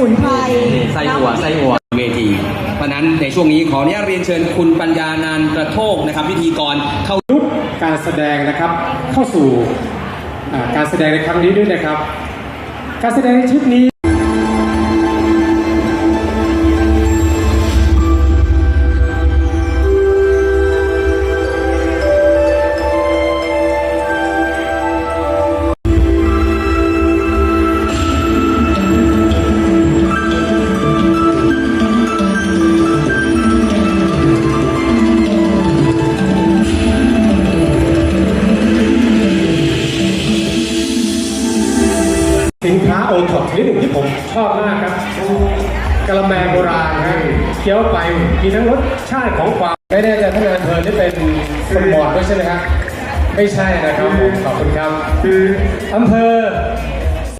มุนไพรไส้หัวไส้หัวเวทีเพราะฉะนั้นในช่วงนี้ขออนุญาตเรียนเชิญคุณปัญญานานกระโทกนะครับพิธีกรเข้ายุคการแสดงนะครับเข้าสู่อ่าการแสดงในครั้งนี้ด้วยนะครับ การแสดงในชุดนี้ สินค้าโอท็อปชนิดหนึ่งที่ผมชอบมากครับกะละแมโบราณนะเคี้ยวไปมีทั้งรสชาติของความไม่แน่ใจท่านนายอำเภอนี่เป็นคนบอดด้วยใช่ไหมครับไม่ใช่นะครับผมขอบคุณครับอำเภอ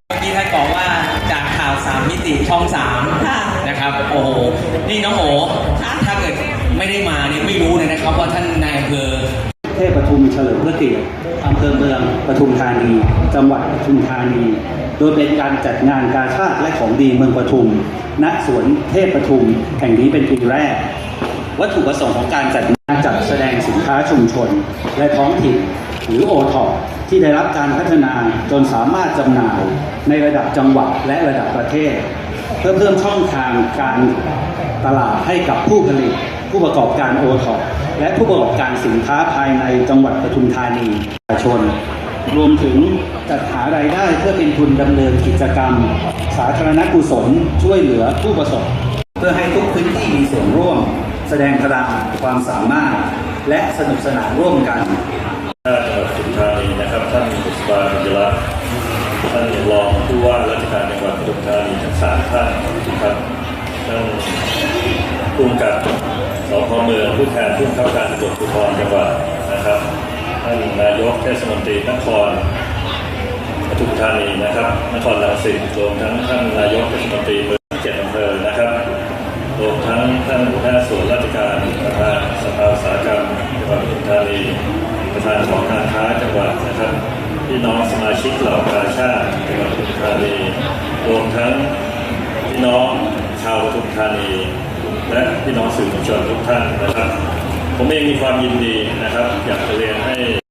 เมื่อกี้ท่านบอกว่าจากข่าวสามมิติช่องสามค่ะนะครับ โอ้โหนี่น้องโอถ้าเกิดไม่ได้มาเนี่ยไม่รู้เลยนะครับว่าท่านนายอำเภอเทพปทุมเฉลิมพระเกียรติอำเภอเมืองปทุมธานี จังหวัดปทุมธานี โดยเป็นการจัดงานกาชาติและของดีเมืองปทุม ณ สวนเทพปทุม แห่งนี้เป็นปีแรก วัตถุประสงค์ของการจัดงานจัดแสดงสินค้าชุมชน และท้องถิ่นหรือโอท็อปที่ได้รับการพัฒนาจนสามารถจำหน่ายในระดับจังหวัดและระดับประเทศ เพื่อเพิ่มช่องทางการตลาดให้กับผู้ผลิต ผู้ประกอบการโอท็อปและผู้ประกอบการสินค้าภายในจังหวัดปทุมธานีประชาชน รวมถึงจัดหารายได้เพื่อเป็นทุนดำเนินกิจกรรม สาธารณกุศลช่วยเหลือผู้ประสบ เพื่อให้ทุกพื้นที่มีส่วนร่วม แสดงพลังความสามารถ และสนุกสนานร่วมกันท่านจังหวัดปทุมธานีนะครับท่านบุษบาบุญรัตท่านรองผู้ว่าราชการจังหวัดปทุมธานีทั้งสามท่านนะครับท่านผู้กำกับสพเมืองผู้แทนผู้เข้าการตรวจภูธรจังหวัด เทศมนตรีนครปทุมธานีนะครับ นครรังสิตรวมทั้งท่านนายกเทศมนตรีเมืองเจ็ดอำเภอนะครับรวมทั้งท่านหัวหน้าส่วนราชการประธานสภาอุตสาหกรรมจังหวัดปทุมธานีประธานของการค้าจังหวัดนะครับพี่น้องสมาชิกเหล่ากาชาติจังหวัดปทุมธานีรวมทั้งพี่น้องชาวปทุมธานี และพี่น้องสื่อมวลชนทุกท่านนะครับ ผมเองมีความยินดีนะครับ อยากจะเรียนให้